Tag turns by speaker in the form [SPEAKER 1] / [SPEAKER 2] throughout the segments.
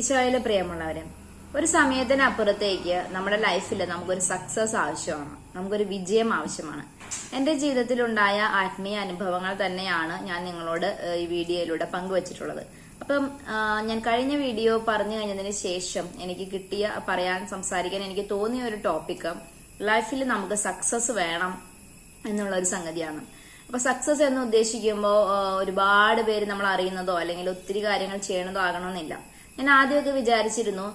[SPEAKER 1] ഈശോയിലെ പ്രിയമുള്ളവരെ ഒരു സമയത്തിനപ്പുറത്തേക്ക് നമ്മുടെ ലൈഫിൽ നമുക്കൊരു സക്സസ് ആവശ്യമാണ്. നമുക്കൊരു വിജയം ആവശ്യമാണ്. എന്റെ ജീവിതത്തിലുണ്ടായ ആത്മീയ അനുഭവങ്ങൾ തന്നെയാണ് ഞാൻ നിങ്ങളോട് ഈ വീഡിയോയിലൂടെ പങ്കുവച്ചിട്ടുള്ളത്. അപ്പം ഞാൻ കഴിഞ്ഞ വീഡിയോ പറഞ്ഞു കഴിഞ്ഞതിന് ശേഷം എനിക്ക് കിട്ടിയ പറയാൻ സംസാരിക്കാൻ എനിക്ക് തോന്നിയ ഒരു ടോപ്പിക്ക് ലൈഫിൽ നമുക്ക് സക്സസ് വേണം എന്നുള്ള ഒരു സംഗതിയാണ്. അപ്പൊ സക്സസ് എന്ന് ഉദ്ദേശിക്കുമ്പോൾ ഒരുപാട് പേര് നമ്മൾ അറിയുന്നതോ അല്ലെങ്കിൽ ഒത്തിരി കാര്യങ്ങൾ ചെയ്യണതോ ആകണമെന്നില്ല. ഞാൻ ആദ്യമൊക്കെ വിചാരിച്ചിരുന്നു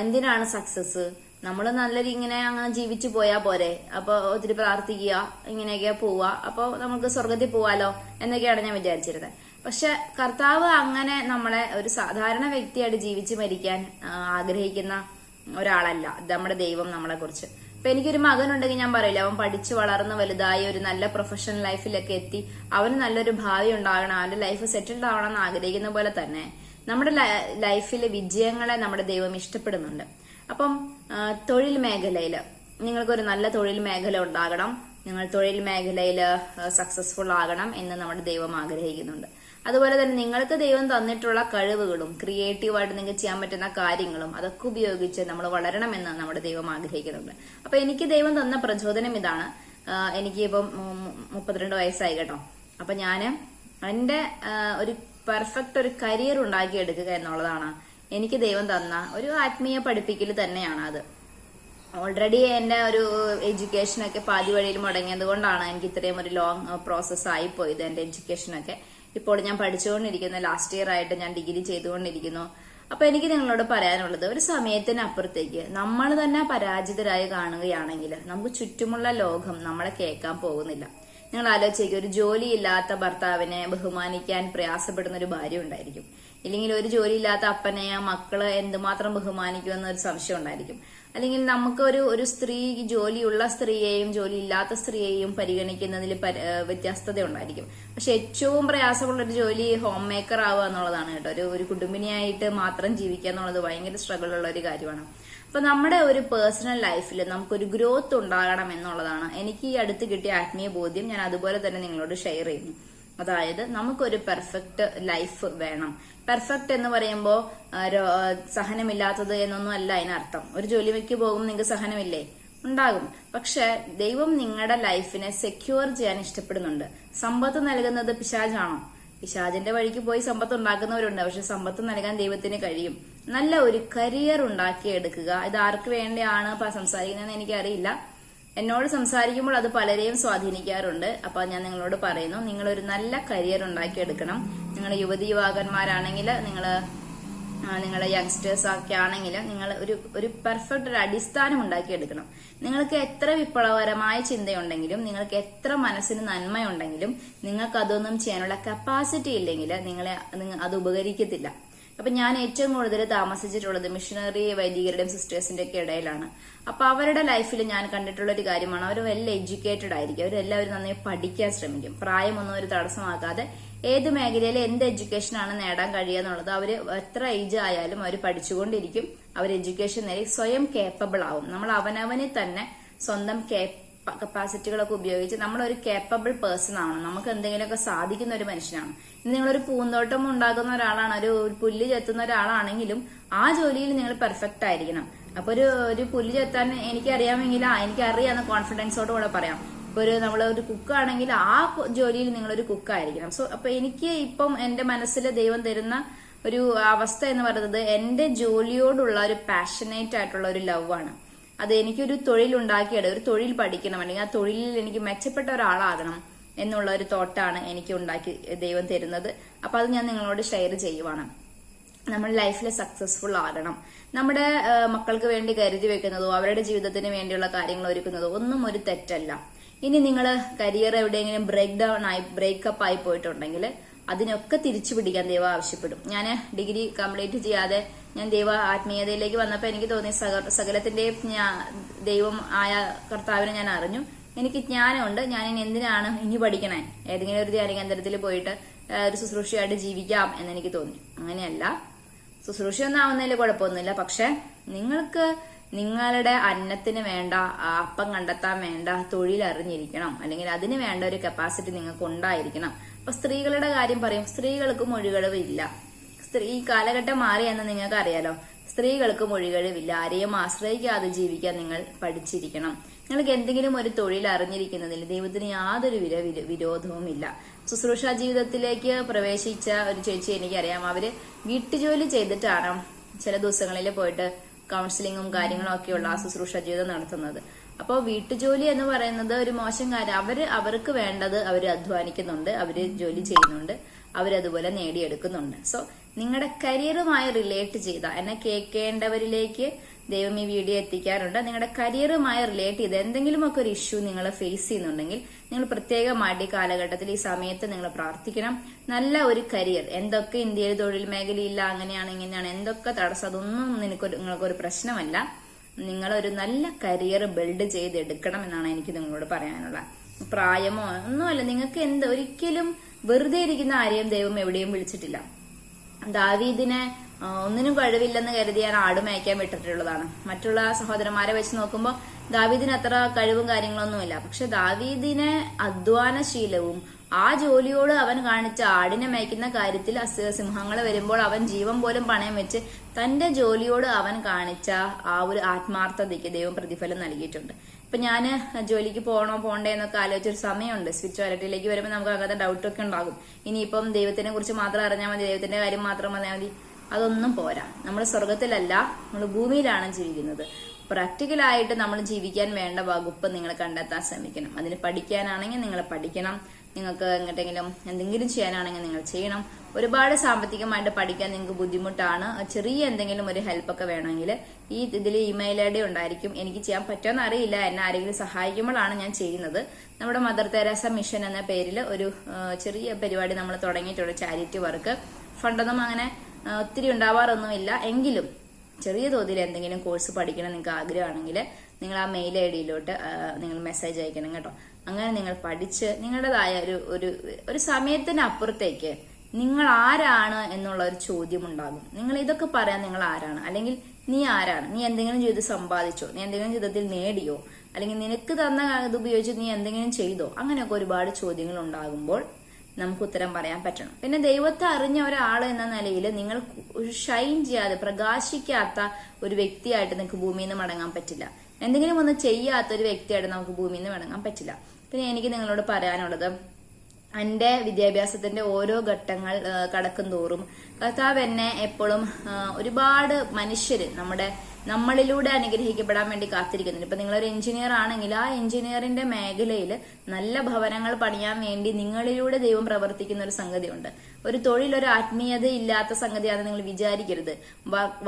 [SPEAKER 1] എന്തിനാണ് സക്സസ് നമ്മൾ നല്ല ഇങ്ങനെ അങ്ങ് ജീവിച്ചു പോയാൽ പോരെ. അപ്പോൾ ഒത്തിരി പ്രാർത്ഥിക്കുക ഇങ്ങനെയൊക്കെ പോവുക. അപ്പോൾ നമുക്ക് സ്വർഗത്തിൽ പോവാലോ എന്നൊക്കെയാണ് ഞാൻ വിചാരിച്ചിരുന്നത് പക്ഷെ കർത്താവ് അങ്ങനെ നമ്മളെ ഒരു സാധാരണ വ്യക്തിയായിട്ട് ജീവിച്ചു മരിക്കാൻ ആഗ്രഹിക്കുന്ന ഒരാളല്ല നമ്മുടെ ദൈവം നമ്മളെ കുറിച്ച് ഇപ്പൊ എനിക്കൊരു മകനുണ്ടെങ്കിൽ ഞാൻ പറയില്ല അവൻ പഠിച്ചു വളർന്ന് വലുതായി ഒരു നല്ല പ്രൊഫഷണൽ ലൈഫിലൊക്കെ എത്തി അവന് നല്ലൊരു ഭാവി ഉണ്ടാകണം അവന്റെ ലൈഫ് സെറ്റിൽഡ് ആവണം എന്ന് ആഗ്രഹിക്കുന്ന പോലെ തന്നെ. നമ്മുടെ ലൈഫിലെ വിജയങ്ങളെ നമ്മുടെ ദൈവം ഇഷ്ടപ്പെടുന്നുണ്ട്. അപ്പം തൊഴിൽ മേഖലയിൽ നിങ്ങൾക്കൊരു നല്ല തൊഴിൽ മേഖല ഉണ്ടാകണം. നിങ്ങൾ തൊഴിൽ മേഖലയിൽ സക്സസ്ഫുൾ ആകണം എന്ന് നമ്മുടെ ദൈവം ആഗ്രഹിക്കുന്നുണ്ട്. അതുപോലെ തന്നെ നിങ്ങൾക്ക് ദൈവം തന്നിട്ടുള്ള കഴിവുകളും ക്രിയേറ്റീവായിട്ട് നിങ്ങൾക്ക് ചെയ്യാൻ പറ്റുന്ന കാര്യങ്ങളും അതൊക്കെ ഉപയോഗിച്ച് നമ്മൾ വളരണമെന്ന് നമ്മുടെ ദൈവം ആഗ്രഹിക്കുന്നുണ്ട്. അപ്പൊ എനിക്ക് ദൈവം തന്ന പ്രചോദനം ഇതാണ്. എനിക്ക് ഇപ്പം മുപ്പത്തിരണ്ട് വയസ്സായി കേട്ടോ. അപ്പൊ ഞാൻ എന്റെ ഒരു പെർഫെക്റ്റ് ഒരു കരിയർ ഉണ്ടാക്കിയെടുക്കുക എന്നുള്ളതാണ്. എനിക്ക് ദൈവം തന്ന ഒരു ആത്മീയ പഠിപ്പിക്കൽ തന്നെയാണ് അത്. ഓൾറെഡി എന്റെ ഒരു എഡ്യൂക്കേഷനൊക്കെ പാതി വഴിയിൽ മുടങ്ങിയത് കൊണ്ടാണ് എനിക്ക് ഇത്രയും ഒരു ലോങ് പ്രോസസ് ആയി പോയത് എന്റെ എഡ്യൂക്കേഷനൊക്കെ ഇപ്പോൾ ഞാൻ പഠിച്ചുകൊണ്ടിരിക്കുന്ന. ലാസ്റ്റ് ഇയർ ആയിട്ട് ഞാൻ ഡിഗ്രി ചെയ്തുകൊണ്ടിരിക്കുന്നു. അപ്പൊ എനിക്ക് നിങ്ങളോട് പറയാനുള്ളത് ഒരു സമയത്തിനപ്പുറത്തേക്ക് നമ്മൾ തന്നെ പരാജിതരായി കാണുകയാണെങ്കിൽ നമുക്ക് ചുറ്റുമുള്ള ലോകം നമ്മളെ കേൾക്കാൻ പോകുന്നില്ല. നിങ്ങൾ ആലോചിക്കുക ഒരു ജോലിയില്ലാത്ത ഭർത്താവിനെ ബഹുമാനിക്കാൻ പ്രയാസപ്പെടുന്ന ഒരു ഭാര്യ ഉണ്ടായിരിക്കും. ഇല്ലെങ്കിൽ ഒരു ജോലിയില്ലാത്ത അപ്പനെ ആ മക്കൾ എന്തുമാത്രം ബഹുമാനിക്കുമെന്ന ഒരു സംശയം ഉണ്ടായിരിക്കും. അല്ലെങ്കിൽ നമുക്കൊരു ഒരു സ്ത്രീ ജോലിയുള്ള സ്ത്രീയെയും ജോലിയില്ലാത്ത സ്ത്രീയെയും പരിഗണിക്കുന്നതിൽ പര- വ്യത്യസ്തത ഉണ്ടായിരിക്കും. പക്ഷെ ഏറ്റവും പ്രയാസമുള്ള ഒരു ജോലി ഹോം മേക്കർ ആവുക എന്നുള്ളതാണ് കേട്ടോ. ഒരു ഒരു കുടുംബിനിയായിട്ട് മാത്രം ജീവിക്കുക എന്നുള്ളത് ഭയങ്കര സ്ട്രഗിൾ ഉള്ള ഒരു കാര്യമാണ്. അപ്പൊ നമ്മുടെ ഒരു പേഴ്സണൽ ലൈഫിൽ നമുക്കൊരു ഗ്രോത്ത് ഉണ്ടാകണം എന്നുള്ളതാണ്. എനിക്ക് ഈ അടുത്ത് കിട്ടിയ ആത്മീയ ബോധ്യം ഞാൻ അതുപോലെ തന്നെ നിങ്ങളോട് ഷെയർ ചെയ്യുന്നു. അതായത് നമുക്കൊരു പെർഫെക്റ്റ് ലൈഫ് വേണം. പെർഫെക്റ്റ് എന്ന് പറയുമ്പോൾ സഹനമില്ലാത്തത് എന്നൊന്നും അല്ല അതിനർത്ഥം. ഒരു ജോലിക്ക് പോകും നിങ്ങൾക്ക് സഹനമില്ലേ? ഉണ്ടാകും. പക്ഷെ ദൈവം നിങ്ങളുടെ ലൈഫിനെ സെക്യൂർ ചെയ്യാൻ ഇഷ്ടപ്പെടുന്നുണ്ട്. സമ്പത്ത് നൽകുന്നത് പിശാജാണോ പിശാജിന്റെ വഴിക്ക് പോയി സമ്പത്ത് ഉണ്ടാക്കുന്നവരുണ്ട്. പക്ഷെ സമ്പത്ത് നൽകാൻ ദൈവത്തിന് കഴിയും. നല്ല ഒരു കരിയർ ഉണ്ടാക്കിയെടുക്കുക. ഇത് ആർക്ക് വേണ്ടിയാണ് സംസാരിക്കുന്നതെന്ന് എനിക്കറിയില്ല. എന്നോട് സംസാരിക്കുമ്പോൾ അത് പലരെയും സ്വാധീനിക്കാറുണ്ട്. അപ്പൊ ഞാൻ നിങ്ങളോട് പറയുന്നു. നിങ്ങൾ ഒരു നല്ല കരിയർ ഉണ്ടാക്കിയെടുക്കണം. നിങ്ങൾ യുവതി യുവാക്കന്മാരാണെങ്കിൽ നിങ്ങൾ നിങ്ങളുടെ യങ്സ്റ്റേഴ്സ് ഒക്കെ ആണെങ്കിൽ നിങ്ങൾ ഒരു ഒരു പെർഫെക്റ്റ് ഒരു അടിസ്ഥാനം ഉണ്ടാക്കിയെടുക്കണം. നിങ്ങൾക്ക് എത്ര വിപ്ലവകരമായ ചിന്തയുണ്ടെങ്കിലും നിങ്ങൾക്ക് എത്ര മനസ്സിന് നന്മയുണ്ടെങ്കിലും നിങ്ങൾക്ക് അതൊന്നും ചെയ്യാനുള്ള കപ്പാസിറ്റി ഇല്ലെങ്കിൽ നിങ്ങളെ അത് ഉപകരിക്കത്തില്ല. അപ്പൊ ഞാൻ ഏറ്റവും കൂടുതൽ താമസിച്ചിട്ടുള്ളത് മിഷനറി വൈദികരുടെയും സിസ്റ്റേഴ്സിന്റെ ഒക്കെ ഇടയിലാണ്. അപ്പൊ അവരുടെ ലൈഫിൽ ഞാൻ കണ്ടിട്ടുള്ള ഒരു കാര്യമാണ് അവർ വെൽ എഡ്യൂക്കേറ്റഡ് ആയിരിക്കും. അവരെല്ലാവരും നന്നായി പഠിക്കാൻ ശ്രമിക്കും. പ്രായമൊന്നും ഒരു തടസ്സമാക്കാതെ ഏത് മേഖലയിൽ എന്ത് എഡ്യൂക്കേഷൻ ആണ് നേടാൻ കഴിയുക എന്നുള്ളത് അവർ എത്ര ഏജ് ആയാലും അവർ പഠിച്ചുകൊണ്ടിരിക്കും. അവർ എഡ്യൂക്കേഷൻ നേടി സ്വയം കേപ്പബിൾ ആവും. നമ്മൾ അവനവനെ തന്നെ സ്വന്തം കപ്പാസിറ്റികളൊക്കെ ഉപയോഗിച്ച് നമ്മൾ ഒരു കേപ്പബിൾ പേഴ്സൺ ആണ്. നമുക്ക് എന്തെങ്കിലുമൊക്കെ സാധിക്കുന്ന ഒരു മനുഷ്യനാണ്. ഇന്ന് നിങ്ങളൊരു പൂന്തോട്ടം ഉണ്ടാക്കുന്ന ഒരാളാണ് ഒരു പുല്ല് ചെത്തുന്ന ഒരാളാണെങ്കിലും ആ ജോലിയിൽ നിങ്ങൾ പെർഫെക്റ്റ് ആയിരിക്കണം. അപ്പൊ ഒരു ഒരു പുല്ല് ചെത്താൻ എനിക്കറിയാമെങ്കിൽ ആ എനിക്കറിയാവുന്ന കോൺഫിഡൻസോട് കൂടെ പറയാം. ഇപ്പൊ ഒരു നമ്മൾ ഒരു കുക്കാണെങ്കിൽ ആ ജോലിയിൽ നിങ്ങളൊരു കുക്കായിരിക്കണം സോ അപ്പൊ എനിക്ക് ഇപ്പം എന്റെ മനസ്സിൽ ദൈവം തരുന്ന ഒരു അവസ്ഥ എന്ന് പറയുന്നത് എന്റെ ജോലിയോടുള്ള ഒരു പാഷനേറ്റ് ആയിട്ടുള്ള ഒരു ലവ് ആണ്. അത് എനിക്കൊരു തൊഴിൽ ഉണ്ടാക്കിയത് ഒരു തൊഴിൽ പഠിക്കണം അല്ലെങ്കിൽ ആ തൊഴിലിൽ എനിക്ക് മെച്ചപ്പെട്ട ഒരാളാകണം എന്നുള്ള ഒരു തോട്ടാണ് എനിക്ക് ഉണ്ടാക്കി ദൈവം തരുന്നത്. അപ്പൊ അത് ഞാൻ നിങ്ങളോട് ഷെയർ ചെയ്യുവാണ്. നമ്മൾ ലൈഫിൽ സക്സസ്ഫുൾ ആകണം. നമ്മുടെ മക്കൾക്ക് വേണ്ടി കരുതി വെക്കുന്നതോ അവരുടെ ജീവിതത്തിന് വേണ്ടിയുള്ള കാര്യങ്ങൾ ഒരുക്കുന്നതോ ഒന്നും ഒരു തെറ്റല്ല. ഇനി നിങ്ങൾ കരിയർ എവിടെയെങ്കിലും ബ്രേക്ക് ഡൗൺ ആയി ബ്രേക്കപ്പ് ആയി പോയിട്ടുണ്ടെങ്കിൽ അതിനൊക്കെ തിരിച്ചു പിടിക്കാൻ ദൈവം ആവശ്യപ്പെടും. ഞാൻ ഡിഗ്രി കംപ്ലീറ്റ് ചെയ്യാതെ ഞാൻ ദൈവ ആത്മീയതയിലേക്ക് വന്നപ്പോൾ എനിക്ക് തോന്നി സക സകലത്തിന്റെയും ദൈവം ആയ കർത്താവിനെ ഞാൻ അറിഞ്ഞു. എനിക്ക് ജ്ഞാനമുണ്ട്. ഞാൻ ഇനി എന്തിനാണ് ഇനി പഠിക്കണേ? ഏതെങ്കിലും ഒരു ധ്യാന കേന്ദ്രത്തിൽ പോയിട്ട് ഒരു ശുശ്രൂഷയായിട്ട് ജീവിക്കാം എന്ന് എനിക്ക് തോന്നി. അങ്ങനെയല്ല. ശുശ്രൂഷയൊന്നും ആവുന്നതിൽ കുഴപ്പമൊന്നുമില്ല. പക്ഷെ നിങ്ങൾക്ക് നിങ്ങളുടെ അന്നത്തിന് വേണ്ട അപ്പം കണ്ടെത്താൻ വേണ്ട തൊഴിൽ അറിഞ്ഞിരിക്കണം അല്ലെങ്കിൽ അതിന് വേണ്ട ഒരു കപ്പാസിറ്റി നിങ്ങൾക്ക് ഉണ്ടായിരിക്കണം അപ്പൊ സ്ത്രീകളുടെ കാര്യം പറയും സ്ത്രീകൾക്ക് മൊഴികളവില്ല സ്ത്രീ ഈ കാലഘട്ടം മാറിയെന്ന് നിങ്ങൾക്ക് അറിയാലോ സ്ത്രീകൾക്ക് മൊഴികഴിവില്ല. ആരെയും ആശ്രയിക്കാതെ ജീവിക്കാൻ നിങ്ങൾ പഠിച്ചിരിക്കണം. നിങ്ങൾക്ക് എന്തെങ്കിലും ഒരു തൊഴിൽ അറിഞ്ഞിരിക്കുന്നതിൽ ദൈവത്തിന് യാതൊരു വിര- വിരോധവുമില്ല. ശുശ്രൂഷ ജീവിതത്തിലേക്ക് പ്രവേശിച്ച ഒരു ചേച്ചി എനിക്കറിയാം. അവർ വീട്ടുജോലി ചെയ്തിട്ടാണ് ചില ദിവസങ്ങളിൽ പോയിട്ട് കൗൺസിലിങ്ങും കാര്യങ്ങളും ഒക്കെയുള്ള ആ ശുശ്രൂഷ ജീവിതം നടത്തുന്നത്. അപ്പോൾ വീട്ടുജോലി എന്ന് പറയുന്നത് ഒരു മോശം കാര്യം. അവർ അവർക്ക് വേണ്ടത് അവർ അധ്വാനിക്കുന്നുണ്ട് അവർ ജോലി ചെയ്യുന്നുണ്ട് അവരതുപോലെ നേടിയെടുക്കുന്നുണ്ട്. സോ നിങ്ങളുടെ കരിയറുമായി റിലേറ്റ് ചെയ്ത എന്നെ കേൾക്കേണ്ടവരിലേക്ക് ദൈവം ഈ വീഡിയോ എത്തിക്കാറുണ്ട്. നിങ്ങളുടെ കരിയറുമായി റിലേറ്റ് ചെയ്ത് എന്തെങ്കിലുമൊക്കെ ഒരു ഇഷ്യൂ നിങ്ങൾ ഫേസ് ചെയ്യുന്നുണ്ടെങ്കിൽ നിങ്ങൾ പ്രത്യേകമായിട്ട് ഈ കാലഘട്ടത്തിൽ ഈ സമയത്ത് നിങ്ങൾ പ്രാർത്ഥിക്കണം. നല്ല ഒരു കരിയർ എന്തൊക്കെ ഇന്ത്യയിൽ തൊഴിൽ മേഖലയില്ല അങ്ങനെയാണ് ഇങ്ങനെയാണ് എന്തൊക്കെ തടസ്സം അതൊന്നും നിനക്ക് നിങ്ങൾക്കൊരു പ്രശ്നമല്ല. നിങ്ങളൊരു നല്ല കരിയർ ബിൽഡ് ചെയ്തെടുക്കണം എന്നാണ് എനിക്ക് നിങ്ങളോട് പറയാനുള്ളത്. പ്രായമോ ഒന്നുമല്ല നിങ്ങൾക്ക് എന്ത് ഒരിക്കലും വെറുതെ ഇരിക്കുന്ന ആരെയും ദൈവം എവിടെയും വിളിച്ചിട്ടില്ല. ദാവീദിനെ ഒന്നിനും കഴിവില്ലെന്ന് കരുതിയാണ് ആട് മേയ്ക്കാൻ വിട്ടിട്ടുള്ളതാണ്. മറ്റുള്ള സഹോദരന്മാരെ വെച്ച് നോക്കുമ്പോൾ ദാവീദിന് അത്ര കഴിവും കാര്യങ്ങളൊന്നുമില്ല. പക്ഷെ ദാവീദിനെ അധ്വാനശീലവും ആ ജോലിയോട് അവൻ കാണിച്ച ആടിനെ മേയ്ക്കുന്ന കാര്യത്തിൽ സിംഹങ്ങൾ വരുമ്പോൾ അവൻ ജീവൻ പോലും പണയം വെച്ച് തന്റെ ജോലിയോട് അവൻ കാണിച്ച ആ ഒരു ആത്മാർത്ഥതയ്ക്ക് ദൈവം പ്രതിഫലം നൽകിയിട്ടുണ്ട്. ഇപ്പൊ ഞാൻ ജോലിക്ക് പോകണോ പോണ്ടേ എന്നൊക്കെ ആലോചിച്ചൊരു സമയമുണ്ട്. സ്വിച്ച് സ്പിരിച്വാലിറ്റിയിലേക്ക് വരുമ്പോൾ നമുക്ക് അങ്ങനത്തെ ഡൗട്ടൊക്കെ ഉണ്ടാകും. ഇനിയിപ്പം ദൈവത്തിനെ കുറിച്ച് മാത്രം അറിഞ്ഞാൽ മതി ദൈവത്തിന്റെ കാര്യം മാത്രം അറിഞ്ഞാൽ മതി. അതൊന്നും പോരാ. നമ്മൾ സ്വർഗത്തിലല്ല നമ്മൾ ഭൂമിയിലാണ് ജീവിക്കുന്നത്. പ്രാക്ടിക്കലായിട്ട് നമ്മൾ ജീവിക്കാൻ വേണ്ട വകുപ്പ് നിങ്ങൾ കണ്ടെത്താൻ ശ്രമിക്കണം. അതിന് പഠിക്കാനാണെങ്കിൽ നിങ്ങൾ പഠിക്കണം. നിങ്ങൾക്ക് എങ്ങോട്ടെങ്കിലും എന്തെങ്കിലും ചെയ്യാനാണെങ്കിൽ നിങ്ങൾ ചെയ്യണം. ഒരുപാട് സാമ്പത്തികമായിട്ട് പഠിക്കാൻ നിങ്ങൾക്ക് ബുദ്ധിമുട്ടാണ്. ചെറിയ എന്തെങ്കിലും ഒരു ഹെൽപ്പൊക്കെ വേണമെങ്കിൽ ഈ ഇതിൽ ഇമെയിൽ ഐ ഡി ഉണ്ടായിരിക്കും. എനിക്ക് ചെയ്യാൻ പറ്റുമെന്ന് അറിയില്ല. എന്നെ ആരെങ്കിലും സഹായിക്കുമ്പോഴാണ് ഞാൻ ചെയ്യുന്നത്. നമ്മുടെ മദർ തെരേസ മിഷൻ എന്ന പേരിൽ ഒരു ചെറിയ പരിപാടി നമ്മൾ തുടങ്ങിയിട്ടുണ്ട്. ചാരിറ്റി വർക്ക് ഫണ്ടൊന്നും അങ്ങനെ ഒത്തിരി ഉണ്ടാവാറൊന്നുമില്ല. എങ്കിലും ചെറിയ തോതിൽ എന്തെങ്കിലും കോഴ്സ് പഠിക്കണം നിങ്ങൾക്ക് ആഗ്രഹമാണെങ്കിൽ നിങ്ങൾ ആ മെയിൽ ഐ ഡിയിലോട്ട് നിങ്ങൾ മെസ്സേജ് അയക്കണം കേട്ടോ. അങ്ങനെ നിങ്ങൾ പഠിച്ച് നിങ്ങളുടേതായ ഒരു ഒരു ഒരു സമയത്തിനപ്പുറത്തേക്ക് നിങ്ങൾ ആരാണ് എന്നുള്ള ഒരു ചോദ്യം ഉണ്ടാകും നിങ്ങൾ ഇതൊക്കെ പറയാൻ നിങ്ങൾ ആരാണ്? അല്ലെങ്കിൽ നീ ആരാണ്? നീ എന്തെങ്കിലും ചെയ്ത് സമ്പാദിച്ചോ? നീ എന്തെങ്കിലും ജീവിതത്തിൽ നേടിയോ? അല്ലെങ്കിൽ നിനക്ക് തന്ന ഇത് ഉപയോഗിച്ച് നീ എന്തെങ്കിലും ചെയ്തോ? അങ്ങനെയൊക്കെ ഒരുപാട് ചോദ്യങ്ങൾ ഉണ്ടാകുമ്പോൾ നമുക്ക് ഉത്തരം പറയാൻ പറ്റണം. പിന്നെ ദൈവത്തെ അറിഞ്ഞ ഒരാൾ എന്ന നിലയിൽ നിങ്ങൾ ഷൈൻ ചെയ്യാതെ പ്രകാശിക്കാത്ത ഒരു വ്യക്തിയായിട്ട് നിങ്ങൾക്ക് ഭൂമിയിൽ നിന്ന് മടങ്ങാൻ പറ്റില്ല. എന്തെങ്കിലും ഒന്ന് ചെയ്യാത്ത ഒരു വ്യക്തിയായിട്ട് നമുക്ക് ഭൂമിയിൽ നിന്ന് മടങ്ങാൻ പറ്റില്ല. പിന്നെ എനിക്ക് നിങ്ങളോട് പറയാനുള്ളത്. എന്റെ വിദ്യാഭ്യാസത്തിന്റെ ഓരോ ഘട്ടങ്ങൾ കടക്കും തോറും കർത്താവ് എന്നെ എപ്പോഴും ഒരുപാട് മനുഷ്യര് നമ്മുടെ നമ്മളിലൂടെ അനുഗ്രഹിക്കപ്പെടാൻ വേണ്ടി കാത്തിരിക്കുന്നുണ്ട്. ഇപ്പൊ നിങ്ങളൊരു എഞ്ചിനീയർ ആണെങ്കിൽ ആ എഞ്ചിനീയറിന്റെ മേഖലയിൽ നല്ല ഭവനങ്ങൾ പണിയാൻ വേണ്ടി നിങ്ങളിലൂടെ ദൈവം പ്രവർത്തിക്കുന്ന ഒരു സംഗതിയുണ്ട്. ഒരു തൊഴിൽ ഒരു ആത്മീയത ഇല്ലാത്ത സംഗതിയാണെന്ന് നിങ്ങൾ വിചാരിക്കരുത്.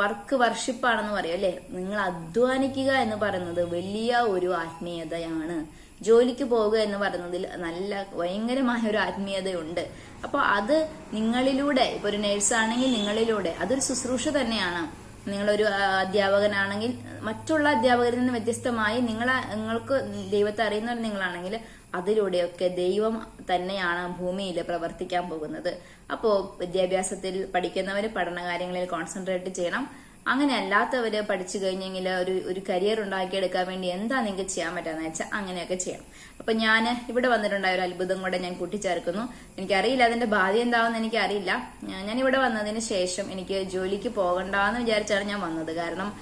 [SPEAKER 1] വർക്ക് വർഷിപ്പാണെന്ന് പറയും അല്ലെ? നിങ്ങൾ അധ്വാനിക്കുക എന്ന് പറയുന്നത് വലിയ ഒരു ആത്മീയതയാണ്. ജോലിക്ക് പോവുക എന്ന് പറയുന്നതിൽ നല്ല ഭയങ്കരമായ ഒരു ആത്മീയതയുണ്ട്. അപ്പോൾ അത് നിങ്ങളിലൂടെ ഇപ്പൊ ഒരു നേഴ്സാണെങ്കിൽ നിങ്ങളിലൂടെ അതൊരു ശുശ്രൂഷ തന്നെയാണ്. നിങ്ങളൊരു അധ്യാപകനാണെങ്കിൽ മറ്റുള്ള അധ്യാപകരിൽ നിന്ന് വ്യത്യസ്തമായി നിങ്ങൾ നിങ്ങൾക്ക് ദൈവത്തെ അറിയുന്നവർ നിങ്ങളാണെങ്കിൽ അതിലൂടെയൊക്കെ ദൈവം തന്നെയാണ് ഭൂമിയിൽ പ്രവർത്തിക്കാൻ പോകുന്നത്. അപ്പോൾ വിദ്യാഭ്യാസത്തിൽ പഠന കാര്യങ്ങളിൽ കോൺസെൻട്രേറ്റ് ചെയ്യണം. അങ്ങനെ അല്ലാത്തവര് പഠിച്ചു കഴിഞ്ഞെങ്കിൽ ഒരു ഒരു കരിയർ ഉണ്ടാക്കിയെടുക്കാൻ വേണ്ടി എന്താ നിങ്ങൾക്ക് ചെയ്യാൻ പറ്റാന്ന് വെച്ചാൽ അങ്ങനെയൊക്കെ ചെയ്യണം. അപ്പൊ ഞാൻ ഇവിടെ വന്നിട്ടുണ്ടായ ഒരു അത്ഭുതം കൂടെ ഞാൻ കൂട്ടിച്ചേർക്കുന്നു. എനിക്കറിയില്ല അതിന്റെ ഭാവി എന്താവെന്ന് എനിക്കറിയില്ല. ഞാൻ- ഇവിടെ വന്നതിന് ശേഷം എനിക്ക് ജോലിക്ക് പോകണ്ടെന്ന് വിചാരിച്ചാണ് ഞാൻ വന്നത്. കാരണം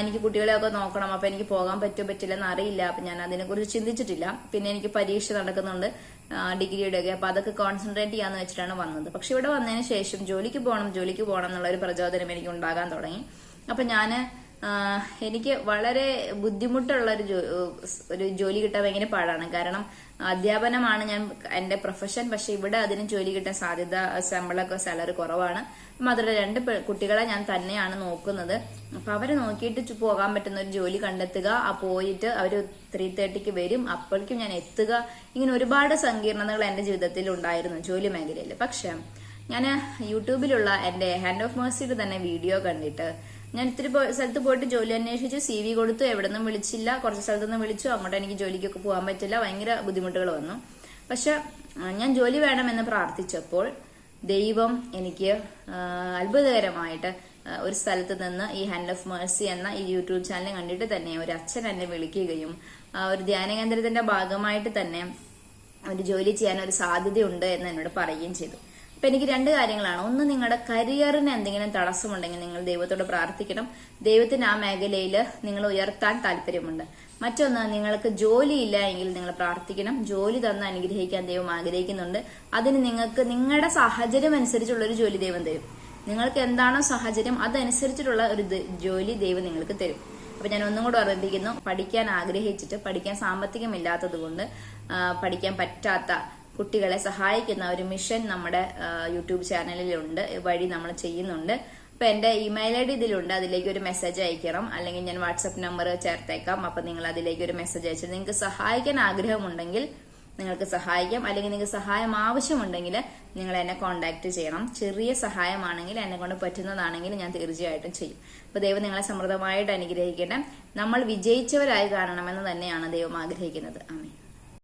[SPEAKER 1] എനിക്ക് കുട്ടികളെയൊക്കെ നോക്കണം അപ്പൊ എനിക്ക് പോകാൻ പറ്റുമോ പറ്റില്ല എന്ന് അറിയില്ല. അപ്പൊ ഞാൻ അതിനെക്കുറിച്ച് ചിന്തിച്ചിട്ടില്ല. പിന്നെ എനിക്ക് പരീക്ഷ നടക്കുന്നുണ്ട് ഡിഗ്രിയുടെ ഒക്കെ അപ്പൊ അതൊക്കെ കോൺസെൻട്രേറ്റ് ചെയ്യാന്ന് വെച്ചിട്ടാണ് വന്നത്. പക്ഷെ ഇവിടെ വന്നതിന് ശേഷം ജോലിക്ക് പോകണം ജോലിക്ക് പോകണം എന്നുള്ള ഒരു പ്രചോദനം എനിക്ക് ഉണ്ടാകാൻ തുടങ്ങി. അപ്പൊ ആ, എനിക്ക് വളരെ ബുദ്ധിമുട്ടുള്ള ഒരു ഒരു ജോലി കിട്ടാൻ ഭയങ്കര പാടാണ്. കാരണം അധ്യാപനമാണ് ഞാൻ എന്റെ പ്രൊഫഷൻ പക്ഷെ ഇവിടെ അതിന് ജോലി കിട്ടാൻ സാധ്യത ശമ്പളമൊക്കെ സാലറി കുറവാണ്. മാത്രമല്ല രണ്ട് കുട്ടികളെ ഞാൻ തന്നെയാണ് നോക്കുന്നത്. അപ്പൊ അവരെ നോക്കിയിട്ട് പോകാൻ പറ്റുന്ന ഒരു ജോലി കണ്ടെത്തുക. ആ പോയിട്ട് അവർ ത്രീ തേർട്ടിക്ക് വരും. അപ്പോഴേക്കും ഞാൻ എത്തുക. ഇങ്ങനെ ഒരുപാട് സങ്കീർണതകൾ എന്റെ ജീവിതത്തിൽ ഉണ്ടായിരുന്നു ജോലി മേഖലയിൽ. പക്ഷെ ഞാൻ യൂട്യൂബിലുള്ള എന്റെ ഹാൻഡ് ഓഫ് മേഴ്സിയുടെ തന്നെ വീഡിയോ കണ്ടിട്ട് ഞാൻ ഇത്തിരി സ്ഥലത്ത് പോയിട്ട് ജോലി അന്വേഷിച്ചു സി വി കൊടുത്തു എവിടെ നിന്നും വിളിച്ചില്ല. കുറച്ച് സ്ഥലത്തുനിന്ന് വിളിച്ചു. അങ്ങോട്ട് എനിക്ക് ജോലിക്കൊക്കെ പോകാൻ പറ്റില്ല. ഭയങ്കര ബുദ്ധിമുട്ടുകൾ വന്നു. പക്ഷെ ഞാൻ ജോലി വേണമെന്ന് പ്രാർത്ഥിച്ചപ്പോൾ ദൈവം എനിക്ക് അത്ഭുതകരമായിട്ട് ഒരു സ്ഥലത്ത് നിന്ന് ഈ ഹാൻഡ് ഓഫ് മേഴ്സി എന്ന ഈ യൂട്യൂബ് ചാനൽ കണ്ടിട്ട് തന്നെ ഒരു അച്ഛൻ എന്നെ വിളിക്കുകയും ഒരു ധ്യാന കേന്ദ്രത്തിന്റെ ഭാഗമായിട്ട് തന്നെ ഒരു ജോലി ചെയ്യാൻ ഒരു സാധ്യതയുണ്ട് എന്ന് എന്നോട് പറയുകയും ചെയ്തു. ഇപ്പൊ എനിക്ക് രണ്ട് കാര്യങ്ങളാണ്. ഒന്ന് നിങ്ങളുടെ കരിയറിന് എന്തെങ്കിലും തടസ്സമുണ്ടെങ്കിൽ നിങ്ങൾ ദൈവത്തോട് പ്രാർത്ഥിക്കണം. ദൈവത്തിന് ആ മേഖലയിൽ നിങ്ങൾ ഉയർത്താൻ താല്പര്യമുണ്ട്. മറ്റൊന്ന് നിങ്ങൾക്ക് ജോലി ഇല്ല എങ്കിൽ നിങ്ങൾ പ്രാർത്ഥിക്കണം. ജോലി തന്ന് അനുഗ്രഹിക്കാൻ ദൈവം ആഗ്രഹിക്കുന്നുണ്ട്. അതിന് നിങ്ങൾക്ക് നിങ്ങളുടെ സാഹചര്യം അനുസരിച്ചുള്ള ഒരു ജോലി ദൈവം തരും. നിങ്ങൾക്ക് എന്താണോ സാഹചര്യം അതനുസരിച്ചിട്ടുള്ള ഒരു ജോലി ദൈവം നിങ്ങൾക്ക് തരും. അപ്പൊ ഞാൻ ഒന്നും കൂടെ ഓർമ്മിപ്പിക്കുന്നു. പഠിക്കാൻ ആഗ്രഹിച്ചിട്ട് പഠിക്കാൻ സാമ്പത്തികമില്ലാത്തത് കൊണ്ട് പഠിക്കാൻ പറ്റാത്ത കുട്ടികളെ സഹായിക്കുന്ന ഒരു മിഷൻ നമ്മുടെ യൂട്യൂബ് ചാനലിലുണ്ട് വഴി നമ്മൾ ചെയ്യുന്നുണ്ട്. അപ്പൊ എന്റെ ഇമെയിൽ ഐ ഡി ഇതിലുണ്ട് അതിലേക്ക് ഒരു മെസ്സേജ് അയക്കണം. അല്ലെങ്കിൽ ഞാൻ വാട്സപ്പ് നമ്പർ ചേർത്തേക്കാം അപ്പൊ നിങ്ങൾ അതിലേക്ക് ഒരു മെസ്സേജ് അയച്ചു നിങ്ങൾക്ക് സഹായിക്കാൻ ആഗ്രഹമുണ്ടെങ്കിൽ നിങ്ങൾക്ക് സഹായിക്കാം. അല്ലെങ്കിൽ നിങ്ങൾക്ക് സഹായം ആവശ്യമുണ്ടെങ്കിൽ നിങ്ങൾ എന്നെ കോൺടാക്ട് ചെയ്യണം. ചെറിയ സഹായമാണെങ്കിൽ എന്നെ കൊണ്ട് പറ്റുന്നതാണെങ്കിൽ ഞാൻ തീർച്ചയായിട്ടും ചെയ്യും. അപ്പൊ ദൈവം നിങ്ങളെ സമൃദ്ധമായിട്ട് അനുഗ്രഹിക്കട്ടെ. നമ്മൾ വിജയിച്ചവരായി കാണണമെന്ന് തന്നെയാണ് ദൈവം ആഗ്രഹിക്കുന്നത്. ആമേ